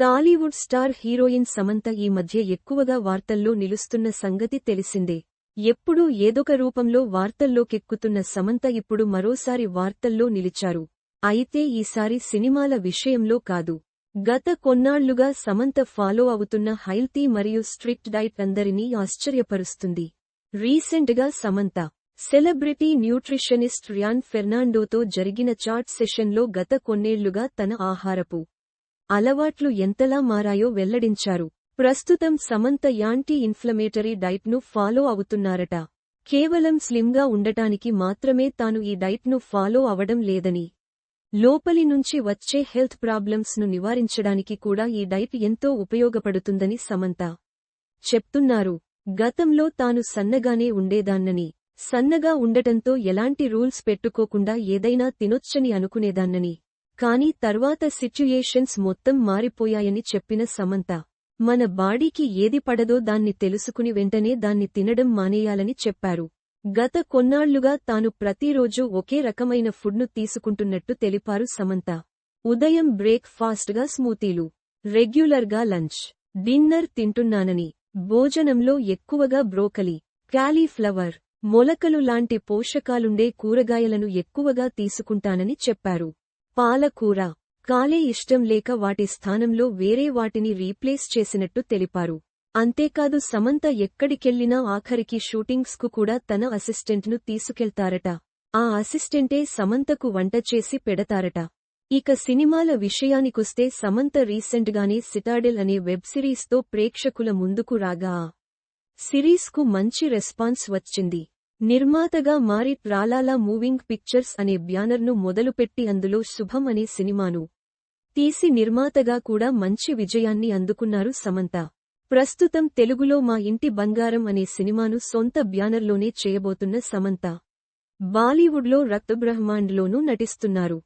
Tollywood star heroine Samantha ఈ మధ్య ఎక్కువగా వార్తల్లో నిలుస్తున్న సంగతి తెలిసిందే. ఎప్పుడూ ఏదొక రూపంలో వార్తల్లోకెక్కుతున్న సమంత ఇప్పుడు మరోసారి వార్తల్లో నిలిచారు. అయితే ఈసారి సినిమాల విషయంలో కాదు. గత కొన్నాళ్ళుగా సమంత ఫాలో అవుతున్న హెల్తీ మరియు స్ట్రిక్ట్ డైట్ అందరినీ ఆశ్చర్యపరుస్తుంది. రీసెంట్గా సమంత సెలబ్రిటీ న్యూట్రిషనిస్ట్ రియాన్ ఫెర్నాండోతో జరిగిన చాట్ సెషన్లో గత కొన్నేళ్ళుగా తన ఆహారపు అలవాట్లు ఎంతలా మారాయో వెల్లడించారు. ప్రస్తుతం సమంత యాంటీ ఇన్ఫ్లమేటరీ డైట్ను ఫాలో అవుతున్నారట. కేవలం స్లిమ్గా ఉండటానికి మాత్రమే తాను ఈ డైట్ను ఫాలో అవడం లేదని. లోపలి నుంచి వచ్చే హెల్త్ ప్రాబ్లమ్స్ను నివారించడానికి కూడా ఈ డైట్ ఎంతో ఉపయోగపడుతుందని సమంత చెప్తున్నారు. గతంలో తాను సన్నగానే ఉండేదాన్నని సన్నగా ఉండటంతో ఎలాంటి రూల్స్ పెట్టుకోకుండా ఏదైనా తినొచ్చని అనుకునేదాన్నని. కానీ తర్వాత సిచ్యుయేషన్స్ మొత్తం మారిపోయాయని చెప్పిన సమంత మన బాడీకి ఏది పడదో దాన్ని తెలుసుకుని వెంటనే దాన్ని తినడం మానేయాలని చెప్పారు. గత కొన్నాళ్ళుగా తాను ప్రతిరోజూ ఒకే రకమైన ఫుడ్ను తీసుకుంటున్నట్టు తెలిపారు సమంత. ఉదయం బ్రేక్ఫాస్ట్గా స్మూతీలు రెగ్యులర్గా లంచ్ డిన్నర్ తింటున్నానని భోజనంలో ఎక్కువగా బ్రోకలీ క్యాలీఫ్లవర్ మొలకలు లాంటి పోషకాలుండే కూరగాయలను ఎక్కువగా తీసుకుంటానని చెప్పారు. పాలకూర. కాలే ఇష్టం లేక వాటి స్థానంలో వేరే వాటిని రీప్లేస్ చేసినట్టు తెలిపారు. అంతేకాదు సమంత ఎక్కడికెళ్ళినా ఆఖరికి షూటింగ్స్కు కూడా తన అసిస్టెంట్ను తీసుకెళ్తారట. ఆ అసిస్టెంటే సమంతకు వంట చేసి పెడతారట. ఇక సినిమాల విషయానికొస్తే సమంత రీసెంట్గానే సిటాడెల్ అనే వెబ్ సిరీస్తో ప్రేక్షకుల ముందుకు రాగా సిరీస్కు మంచి రెస్పాన్స్ వచ్చింది. నిర్మాతగా మారి ట్రాలాలా మూవింగ్ పిక్చర్స్ అనే బ్యానర్ను మొదలుపెట్టి అందులో శుభం అనే సినిమాను తీసి నిర్మాతగా కూడా మంచి విజయాన్ని అందుకున్నారు సమంత. ప్రస్తుతం తెలుగులో మా ఇంటి బంగారం అనే సినిమాను సొంత బ్యానర్లోనే చేయబోతున్న సమంత. బాలీవుడ్లో రక్తబ్రహ్మాండ్లోనూ నటిస్తున్నారు.